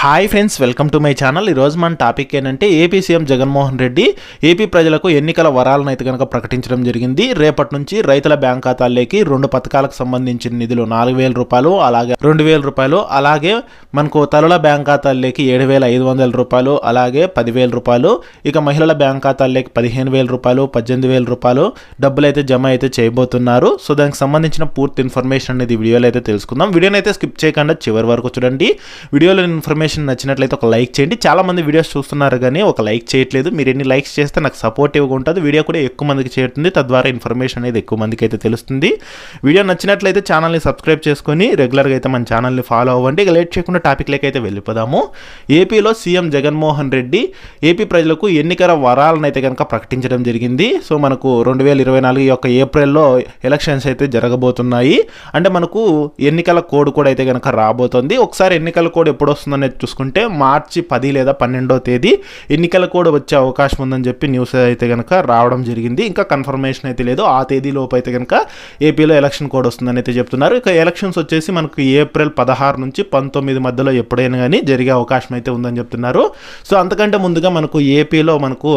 Hi friends welcome to my channel ఈరోజు మన topic ఏంటంటే AP CM Jaganmohan Reddy AP ప్రజలకు ఎన్నికల వరాలను అయితే కనుక ప్రకటించడం జరిగింది. రేపటి నుంచి రైతుల బ్యాంక్ ఖాతాల్లోకి రెండు పథకాలకు సంబంధించిన నిధులు నాలుగు వేల రూపాయలు అలాగే రెండు వేల రూపాయలు అలాగే మనకు తరుల బ్యాంక్ ఖాతాల్లోకి ఏడు వేల ఐదు వందల రూపాయలు అలాగే పదివేల రూపాయలు ఇక మహిళల బ్యాంక్ ఖాతాల్లోకి పదిహేను వేల రూపాయలు పద్దెనిమిది వేల రూపాయలు డబ్బులు అయితే జమ అయితే చేయబోతున్నారు. సో దానికి సంబంధించిన పూర్తి ఇన్ఫర్మేషన్ అనేది వీడియోలో అయితే తెలుసుకుందాం. వీడియోని అయితే స్కిప్ చేయకుండా చివరి వరకు చూడండి. వీడియోలో ఇన్ఫర్మేషన్ నచ్చినట్లయితే ఒక లైక్ చేయండి. చాలా మంది వీడియోస్ చూస్తున్నారు కానీ ఒక లైక్ చేయట్లేదు. మీరు ఎన్ని లైక్స్ చేస్తే నాకు సపోర్టివ్గా ఉంటుంది. వీడియో కూడా ఎక్కువ మందికి చేరుతుంది. తద్వారా ఇన్ఫర్మేషన్ అనేది ఎక్కువ మందికి అయితే తెలుస్తుంది. వీడియో నచ్చినట్లయితే ఛానల్ని సబ్స్క్రైబ్ చేసుకొని రెగ్యులర్గా అయితే మన ఛానల్ని ఫాలో అవ్వండి. ఇక లేట్ చేయకుండా టాపిక్లోకి అయితే వెళ్ళిపోదాము. ఏపీలో సీఎం జగన్మోహన్ రెడ్డి ఏపీ ప్రజలకు ఎన్నికల వరాలను అయితే కనుక ప్రకటించడం జరిగింది. సో మనకు రెండు వేల ఇరవై నాలుగు యొక్క ఏప్రిల్లో ఎలక్షన్స్ అయితే జరగబోతున్నాయి. అంటే మనకు ఎన్నికల కోడ్ కూడా అయితే కనుక రాబోతుంది. ఒకసారి ఎన్నికల కోడ్ ఎప్పుడు వస్తుందనేది చూసుకుంటే మార్చి పది లేదా పన్నెండో తేదీ ఎన్నికల కూడా వచ్చే అవకాశం ఉందని చెప్పి న్యూస్ అయితే కనుక రావడం జరిగింది. ఇంకా కన్ఫర్మేషన్ అయితే లేదు. ఆ తేదీ లోపు అయితే కనుక ఏపీలో ఎలక్షన్ కూడా వస్తుందని అయితే చెప్తున్నారు. ఇక ఎలక్షన్స్ వచ్చేసి మనకు ఏప్రిల్ పదహారు నుంచి పంతొమ్మిది మధ్యలో ఎప్పుడైనా కానీ జరిగే అవకాశం అయితే ఉందని చెప్తున్నారు. సో అంతకంటే ముందుగా మనకు ఏపీలో మనకు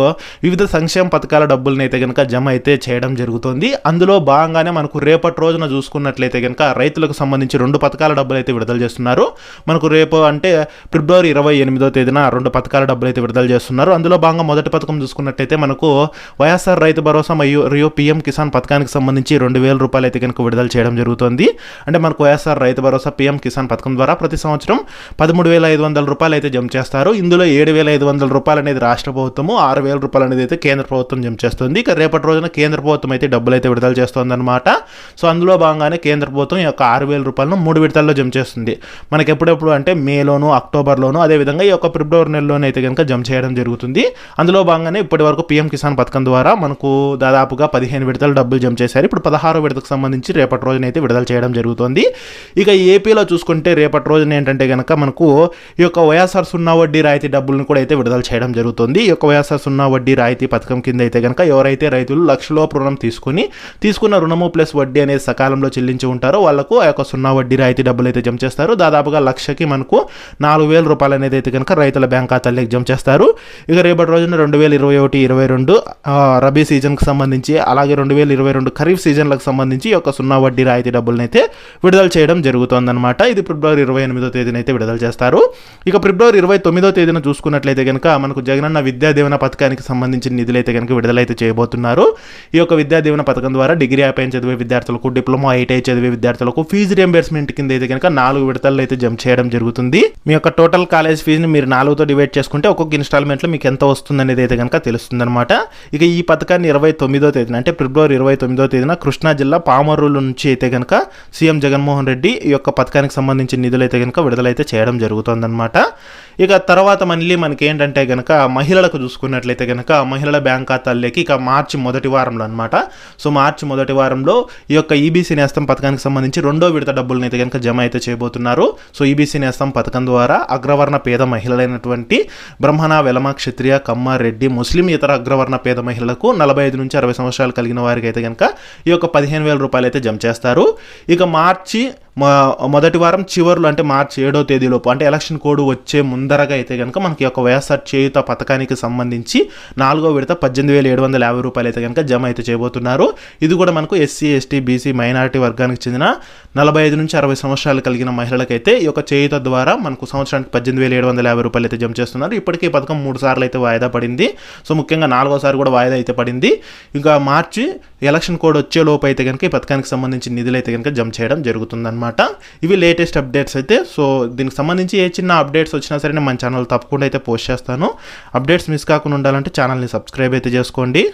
వివిధ సంక్షేమ పథకాల డబ్బుల్ని అయితే కనుక జమ అయితే చేయడం జరుగుతుంది. అందులో భాగంగానే మనకు రేపటి రోజున చూసుకున్నట్లయితే కనుక రైతులకు సంబంధించి రెండు పథకాల డబ్బులు అయితే విడుదల చేస్తున్నారు. మనకు రేపు అంటే ఫిబ్రవరి ఇరవై ఎనిమిదో తేదీన రెండు పథకాల డబ్బులు అయితే విడుదల చేస్తున్నారు. అందులో భాగంగా మొదటి పథకం చూసుకున్నట్టయితే మనకు వైఎస్ఆర్ రైతు భరోసా మరియు రియో పీఎం కిసాన్ పథకానికి సంబంధించి రెండు వేల రూపాయలు అయితే కనుక విడుదల చేయడం జరుగుతుంది. అంటే మనకు వైఎస్ఆర్ రైతు భరోసా పీఎం కిసాన్ పథకం ద్వారా ప్రతి సంవత్సరం పదమూడు వేల ఐదు వందల రూపాయలు అయితే జమ చేస్తారు. ఇందులో ఏడు వేల ఐదు వందల రూపాయలు అనేది రాష్ట్ర ప్రభుత్వము ఆరు వేల రూపాయలు అనేది అయితే కేంద్ర ప్రభుత్వం జమ చేస్తుంది. ఇక రేపటి రోజున కేంద్ర ప్రభుత్వం అయితే డబ్బులు అయితే విడుదల చేస్తుందన్నమాట. సో అందులో భాగంగానే కేంద్ర ప్రభుత్వం ఈ యొక్క ఆరు వేల రూపాయలను మూడు విడతల్లో జమ చేస్తుంది. మనకి ఎప్పుడెప్పుడు అంటే మేలోను అక్టోబర్లోను అదేవిధంగా ఈ యొక్క ఫిబ్రవరి నెలలోనే అయితే కనుక జమ చేయడం జరుగుతుంది. అందులో భాగంగానే ఇప్పటి వరకు పీఎం కిసాన్ పథకం ద్వారా మనకు దాదాపుగా పదిహేను విడతలు డబ్బులు జమ చేశారు. ఇప్పుడు పదహారు విడతకు సంబంధించి రేపటి రోజున అయితే విడుదల చేయడం జరుగుతుంది. ఇక ఏపీలో చూసుకుంటే రేపటి రోజున ఏంటంటే కనుక మనకు ఈ యొక్క వైఎస్ఆర్ సున్నా వడ్డీ రాయితీ డబ్బులను కూడా అయితే విడుదల చేయడం జరుగుతుంది. ఈ యొక్క వైఎస్ఆర్ సున్నా వడ్డీ రాయితీ పథకం కింద అయితే కనుక ఎవరైతే రైతులు లక్షలోపు రుణం తీసుకుని తీసుకున్న రుణము ప్లస్ వడ్డీ అనేది సకాలంలో చెల్లించి ఉంటారో వాళ్ళకు ఆ యొక్క సున్నా వడ్డీ రాయితీ డబ్బులు అయితే జమ చేస్తారు. దాదాపుగా లక్షకి మనకు నాలుగు వేల రూపాయలు అనేది అయితే కనుక రైతుల బ్యాంక్ ఖాతాలకు జమ చేస్తారు. ఇక రేపటి రోజున రెండు వేల ఇరవై ఒకటి ఇరవై రెండు రబీ సీజన్కి సంబంధించి అలాగే రెండు వేల ఇరవై రెండు ఖరీఫ్ సీజన్లకు సంబంధించి ఒక సున్నా వడ్డీ రాయితీ డబ్బులను అయితే విడుదల చేయడం జరుగుతుందన్నమాట. ఇది ఫిబ్రవరి ఇరవై ఎనిమిదో తేదీన అయితే విడుదల చేస్తారు. ఇక ఫిబ్రవరి ఇరవై తొమ్మిదో తేదీన చూసుకున్నట్లయితే కనుక మనకు జగనన్న విద్యా దీవెన పథకానికి సంబంధించిన నిధులైతే కనుక విడుదలైతే చేయబోతున్నారు. ఈ యొక్క విద్యా దీవెన పథకం ద్వారా డిగ్రీ అయిపోయిన చదివే విద్యార్థులకు డిప్లొమా ఐటీఐ చదివే విద్యార్థులకు ఫీజు రియంబర్స్మెంట్ కింద అయితే కనుక నాలుగు విడతల్లో అయితే జమ చేయడం జరుగుతుంది. మీ యొక్క టోటల్ కాలేజ్ ఫీజుని మీరు నాలుగుతో డివైడ్ చేసుకుంటే ఒక్కొక్క ఇన్స్టాల్మెంట్లో మీకు ఎంత వస్తుంది అనేది అయితే కనుక తెలుస్తుంది అనమాట ఇక ఈ పథకాన్ని ఇరవై తొమ్మిదో తేదీన అంటే ఫిబ్రవరి ఇరవై తొమ్మిదో తేదీన కృష్ణా జిల్లా పామర్రుల నుంచి అయితే కనుక సీఎం జగన్మోహన్ రెడ్డి ఈ యొక్క పథకానికి సంబంధించిన నిధులు అయితే కనుక విడుదలైతే చేయడం జరుగుతుందన్నమాట. ఇక తర్వాత మళ్ళీ మనకి ఏంటంటే కనుక మహిళలకు చూసుకున్నట్లయితే కనుక మహిళల బ్యాంక్ ఖాతాల్లోకి ఇక మార్చి మొదటి వారంలో అనమాట సో మార్చి మొదటి వారంలో ఈ యొక్క ఈబీసీ నేస్తం పథకానికి సంబంధించి రెండో విడత డబ్బులను అయితే కనుక జమ అయితే చేయబోతున్నారు. సో ఈబీసీ నేస్తం పథకం ద్వారా అగ్రవర్ణ పేద మహిళలైనటువంటి బ్రహ్మణ వెలమ క్షత్రియ కమ్మ రెడ్డి ముస్లిం ఇతర అగ్రవర్ణ పేద మహిళలకు నలభై ఐదు నుంచి అరవై సంవత్సరాలు కలిగిన వారికి అయితే కనుక ఈ యొక్క పదిహేను వేల రూపాయలు అయితే జమ చేస్తారు. ఇక మార్చి మొదటి వారం చివరిలో అంటే మార్చి ఏడో తేదీలోపు అంటే ఎలక్షన్ కోడ్ వచ్చే ముందరగా అయితే కనుక మనకి ఒక వైఎస్ఆర్ చేయుత పథకానికి సంబంధించి నాలుగో విడత పద్దెనిమిది వేల ఏడు వందల యాభై రూపాయలు అయితే కనుక జమ అయితే చేయబోతున్నారు. ఇది కూడా మనకు ఎస్సీ ఎస్టీ బీసీ మైనారిటీ వర్గానికి చెందిన నలభై ఐదు నుంచి అరవై సంవత్సరాలు కలిగిన మహిళలకైతే ఈ యొక్క చేయుత ద్వారా మనకు సంవత్సరానికి పద్దెనిమిది వేల ఏడు వందల యాభై రూపాయలు అయితే జమ చేస్తున్నారు. ఇప్పటికీ ఈ పథకం మూడు సార్లు అయితే వాయిదా పడింది. సో ముఖ్యంగా నాలుగోసారి కూడా వాయిదా అయితే పడింది. ఇంకా మార్చి ఎలక్షన్ కోడ్ వచ్చే లోపు అయితే కనుక ఈ పథకానికి సంబంధించిన నిధులు అయితే కనుక జమ చేయడం జరుగుతుందన్నమాట. ఇవి లేటెస్ట్ అప్డేట్స్ అయితే. సో దీనికి సంబంధించి ఏ చిన్న అప్డేట్స్ వచ్చినా సరే నేను మన ఛానల్ తప్పకుండా అయితే పోస్ట్ చేస్తాను. అప్డేట్స్ మిస్ కాకుండా ఉండాలంటే ఛానల్ని సబ్స్క్రైబ్ అయితే చేసుకోండి.